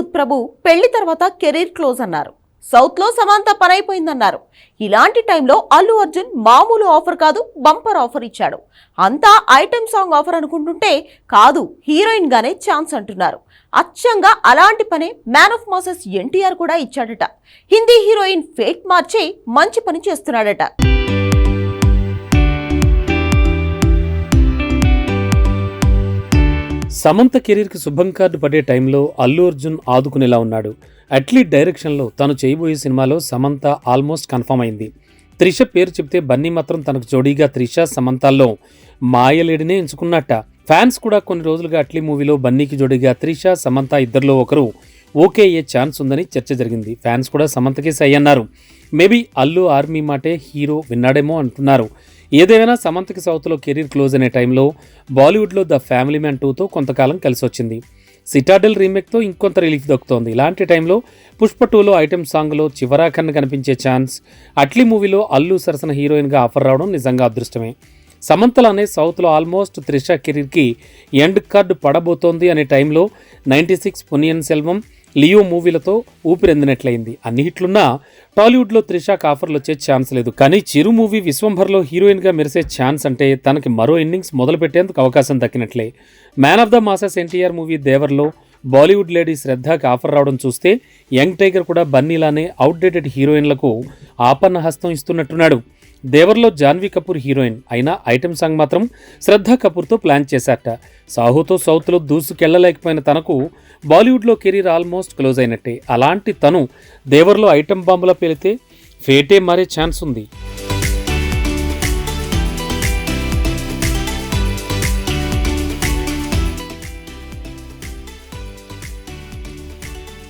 అనిరుద్ ప్రభు పెళ్ళి తర్వాత career close అన్నారు. సౌత్లో సమాంత పనైపోయిందన్నారు. ఇలాంటి టైంలో అల్లు అర్జున్ మామూలు ఆఫర్ కాదు బంపర్ ఆఫర్ ఇచ్చాడు. అంతా ఐటెం సాంగ్ ఆఫర్ అనుకుంటుంటే కాదు హీరోయిన్ గానే ఛాన్స్ అంటున్నారు. అచ్చంగా అలాంటి పనే మ్యాన్ ఆఫ్ మాసెస్ ఎన్టీఆర్ కూడా ఇచ్చాడట. హిందీ హీరోయిన్ ఫేక్ మార్చి మంచి పని చేస్తున్నాడట. సమంత కెరీర్కి శుభం కార్డు పడే టైంలో అల్లు అర్జున్ ఆదుకునేలా ఉన్నాడు. అట్లీట్ డైరెక్షన్లో తను చేయబోయే సినిమాలో సమంత ఆల్మోస్ట్ కన్ఫర్మ్ అయింది. త్రిష పేరు చెప్తే బన్నీ మాత్రం తనకు జోడీగా త్రిష సమంతాల్లో మాయలేడినే ఎంచుకున్నట్ట. ఫ్యాన్స్ కూడా కొన్ని రోజులుగా అట్లీ మూవీలో బన్నీకి జోడీగా త్రిష సమంత ఇద్దరిలో ఒకరు ఓకే అయ్యే ఛాన్స్ ఉందని చర్చ జరిగింది. ఫ్యాన్స్ కూడా సమంతకే సై అన్నారు. మేబీ అల్లు ఆర్మీ మాటే హీరో విన్నాడేమో అంటున్నారు. ఏదేమైనా సమంతకి సౌత్లో కెరీర్ క్లోజ్ అనే టైంలో బాలీవుడ్లో ద ఫ్యామిలీ మ్యాన్ టూతో కొంతకాలం కలిసి వచ్చింది సిటాడెల్ రీమేక్తో ఇంకొంత రిలీఫ్ దొక్కుతోంది. ఇలాంటి టైంలో పుష్ప టూలో ఐటెం సాంగ్లో చివరాఖన్ కనిపించే ఛాన్స్ అట్లీ మూవీలో అల్లు సరసన హీరోయిన్గా ఆఫర్ రావడం నిజంగా అదృష్టమే. సమంతలానే సౌత్లో ఆల్మోస్ట్ త్రిష కెరీర్కి ఎండ్ కార్డు పడబోతోంది అనే టైంలో ninety six Ponniyin Selvan Leo మూవీలతో ఊపిరందినట్లయింది. అన్ని హిట్లున్నా టాలీవుడ్లో త్రిషాక్ ఆఫర్లు వచ్చే ఛాన్స్ లేదు. కానీ చిరు మూవీ విశ్వంభర్లో హీరోయిన్గా మెరిసే ఛాన్స్ అంటే తనకి మరో ఇన్నింగ్స్ మొదలుపెట్టేందుకు అవకాశం దక్కినట్లే. Man of the masses NTR movie దేవర్లో Bollywood lady శ్రద్ధకి ఆఫర్ రావడం చూస్తే యంగ్ టైగర్ కూడా బన్నీలానే అవుట్డేటెడ్ హీరోయిన్లకు ఆపన్న హస్తం ఇస్తున్నట్టున్నాడు. దేవర్లో జాన్వీ కపూర్ హీరోయిన్ అయినా ఐటెం సాంగ్ మాత్రం శ్రద్ధా కపూర్తో ప్లాన్ చేశారట. సాహుతో సౌత్లో దూసుకెళ్ళలేకపోయిన తనకు బాలీవుడ్లో కెరీర్ ఆల్మోస్ట్ క్లోజ్ అయినట్టే. అలాంటి తను దేవర్లో ఐటెం బాంబులా పేలితే ఫేటే మారే ఛాన్స్ ఉంది.